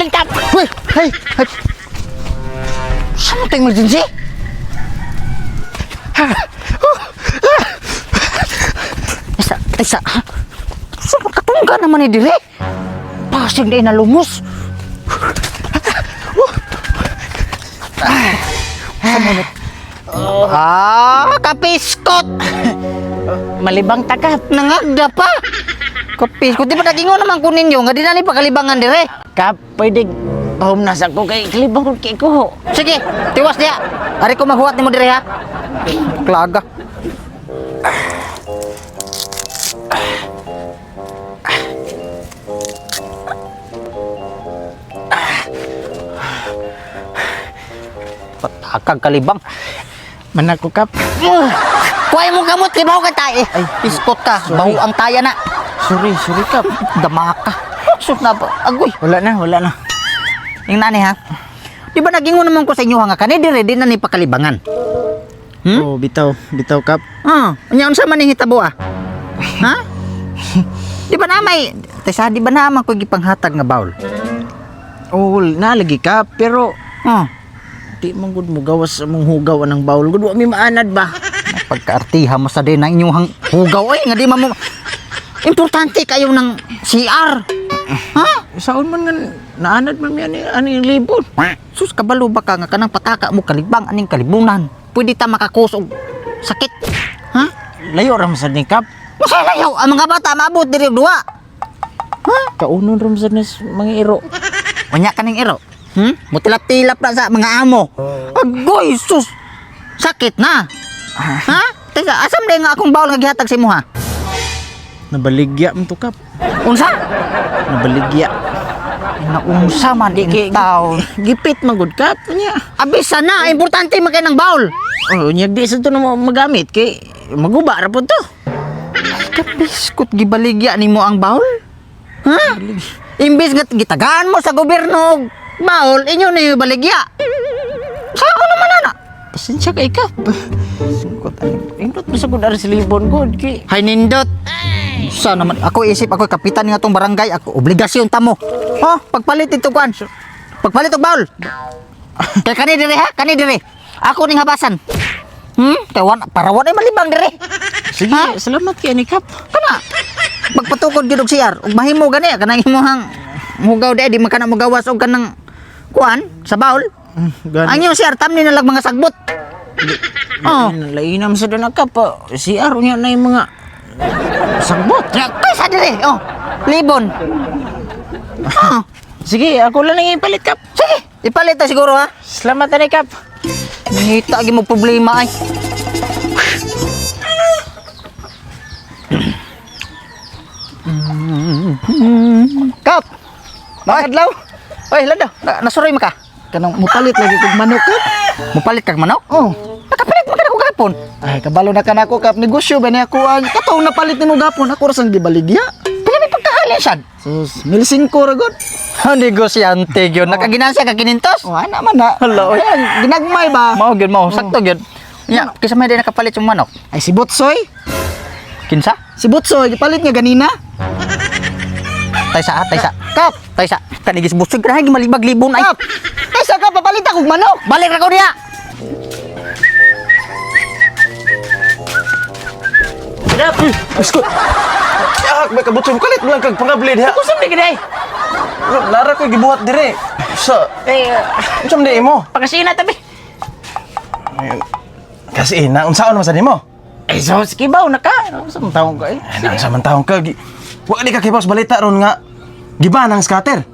lingkap. Uy, hey, hey. Saan mo tayong emergency? Isa, isa. Saan katungga naman ni dire? Pasig na inalumos. Ah, kapiskot! Malibang takap. Nangagda pa! Kapiskot, di ba nagingon naman ko ninyo nga di na ni pagalibangan dire? Kap, pwede pahumnas ako kay kalibang ko kay ko. Sige, tiwas dia. Ari ko maghuwat nimo dire ha. Klaga. Patakag kalibang. Manako kap. Kuhay mo gamot, libaw ka tayo. Ay, piskot ka. Baho ang taya na. Sorry, sorry kap. Dama ka. Sus na ba? Agoy. Wala na, wala na. Yung nani ha. Di ba nagingon naman ko sa inyo nga kani dire di na ni pakalibangan. Hmm? Oh, bitaw, bitaw kap. Ah, nya unsa man ning hitabo ah? ha? di ba na may Tesa, di ba naman ko gipanghatag nga bawl? Oh, nalagi kap, pero Ah, di man gud mo gawas sa mong hugaw anang bawol gud wa mi maanad ba. pagkaartiha mo sa din ang inyong hang- hugaw ay nga di man mo Importante kayo ng CR. Ha? Saon man nga naanad man mi ani ani libon. Sus kabalo ba ka nga kanang pataka mo kalibang aning kalibunan. Pwede ta makakusog sakit. Ha? Layo ra man sad ni kap. Masalayaw ang mga bata maabot diri duwa. Kaunon ra man sad ni s- mga iro. Unya kaning iro. Hmm? Mutilap-tilap na sa mga amo. Agoy, sus! Sakit na! ha? Teka, asam din nga akong bawal nga gihatag sa imo ha? Nabaligya man to kap. Unsa? Nabaligya. Naunsa man di taon. Gipit man gud kap nya. Abisa na, importante man kay ng bawal. Oh, nyag di sa to na mo magamit kay maguba ra po to. Kapiskot gibaligya nimo ang bawal? Ha? Imbis nga gitagaan mo sa gobyerno og bawal, inyo na yung baligya. Sao naman ana? Pasensya kay kap. Sungkot ani. Indot mo sa gud ara sa libon kay Hay nindot. Sa naman ako isip ako kapitan nga tong barangay ako obligasyon tamo. Oh, pagpalit ito kuan. Pagpalit og baul. Kay kani dire ha, kani dire. Ako ning habasan. Hmm, tawan para wa malibang dire. Sige, salamat kay ni kap. Kana. Magpatukod gyud og CR ug mahimo gani kanang imong mugaw di di man kana magawas og kanang kuan sa. Mm, Gani. Ang yung CR tam ni nalag mga sagbot. Oh. Lainam sa dana kap. ah. Si Aro niya na yung mga sagbot. Ya, pesa dire. Oh, libon. Oh, Sige, ako lang nang ipalit kap. sige, ipalit ta siguro ha. Salamat ani kap. Nangita gi mo problema ay. Kap. Bakit law? Oy, lado. Na, nasuroy mo ka. Kanang mupalit lagi kog manok. Mupalit kag manok? Oh. Nakapalit mo ka na ko gapon. Ay, kabalo na kanako kap negosyo ba ni ako ang katong napalit nimo gapon ako ra sang gibaligya. Pila may pagkahalin sad. Sus, mil singko ra gud. Ang negosyante gyud. Nakaginansa ka kinintos. Oh, ana man na. Hala, oy. Ayan, ginagmay ba? Mao gyud mao, sakto gyud. Nya, kisa may din nakapalit yung manok. Ay si Botsoy. Kinsa? Si Botsoy gipalit niya ganina. Taysa, taysa. Kap, taysa. Kanigis busog na gi malibag libon ay. Kap. Kaysa ka papalit akong manok. Balik ra ko diya. Dap. Isko. Yak, may kabutson kalit lang kag pangablid ha. Kusam ni gid Lara ko gibuhat dire. Sa, Eh, unsam di mo? pakasina tabi. Kasi na unsaon man sa nimo? Eh, so, skibaw na ka. Sa taong ka eh. Ay, nang sa man taong ka. gi- Wa di ka kibaw sa balita ron nga. Giba nang scatter.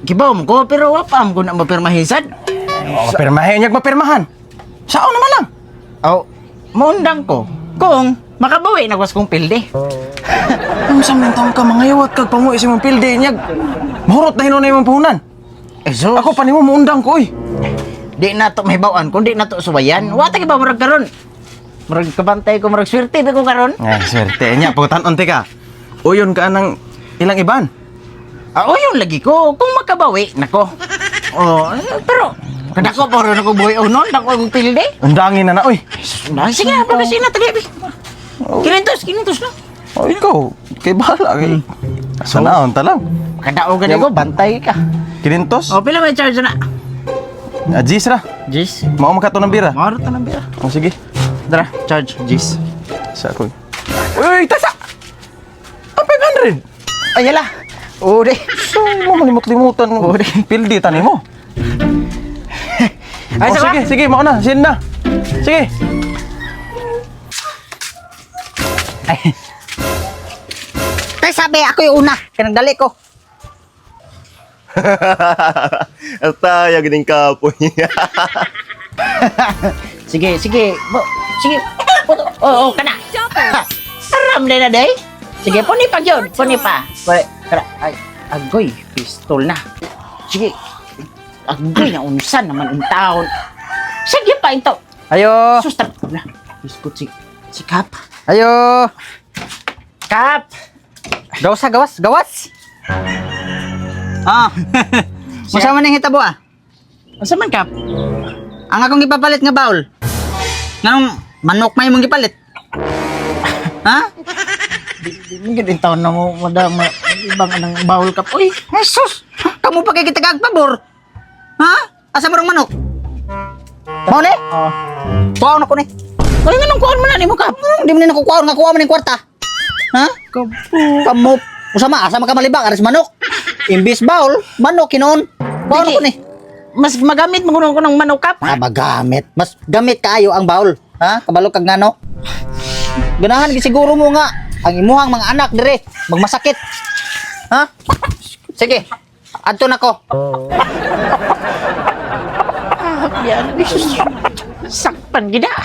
Kibaw mo ko, pero wapam ko na mapirmahisad. O, pirmahe niya mapirmahan. Saon naman lang. Oh, maundang ko. Kung makabawi na was kong pilde. Unsam man taong ka mangayawat kag pamuwi sa imong pilde niya. Mahurot na hinon na imong puhunan. Eh, so, Ako pa nimo muundang ko oy. di na to mahibawaan, kung di na to suwayan, wata ki ba marag karon? Marag kabantay ko, marag swerte ba ko karon? Ay, swerte niya putan onti ka. Uyon ka nang ilang iban. Ah, o yun lagi ko, kung makabawi, nako. Oh, eh, pero, kadako pa rin ako buhay unon, dako akong pilde. Undangin na na oy. Sige, pakasina, tagabi. Kinintos, kinintos na. O ikaw, kay bahala kay. Sa naon ta lang. Kadao ka ko, bantay ka. Kinintos? O, pila may charge na? Ah, Gis ra. Jis. Mao makato ng bira. Maro to ng bira. Oh, sige. Dara, charge. Jis. Sa ako. Uy, tasa! Ang 500! Ay, yala. Oo, di. So, mo malimot-limutan mo. Pildi tani mo. Ay, oh, sige, sige, mao na. Send na. Sige. Tay sabi, ako yung una. Kanagdali ko. Ataya gining kapoy. Sige, sige. Bo, sige. Oo, oh, kana. Aram din na, day. Sige, puni pa yun. Puni pa. Pare, kara. Ay, agoy. Pistol na. Sige. Agoy na unsan naman ang taon. Sige pa ito. Ayo. Susta. Biskut si, si Kap. Ayo. Kap! Gawas gawas, gawas. Ah. Masama ning hitabo ah. Asa man, Kap? Ang akong gipapalit nga baul. Nganong manok may mong gipalit. ha? Hindi din taon na mo, madam. Ibang anang bawal, Kap. Uy, Jesus! Kamu pa kay kita pabor. Ha? Asa mo manok? Mao ni? Oh. Kuha na ko ni. Uy, nga nung kuhan mo na ni mo, Kap. Hindi mo ni nakukuha nga kuha man ning kwarta. Ha? Kapo. Kamu Usama, asa man ka malibak aras manok. Imbis baul, manok kinon. Na Dili. ko ni. Mas magamit mo ko ng manok, Kap. Ah, magamit. Mas gamit kaayo ang baul. Ha? Kabalo kag ngano? Ganahan gi siguro mo nga ang imuhang mga anak dire magmasakit. Ha? Sige. Adto na ko. Yan, ปั่นกิดะ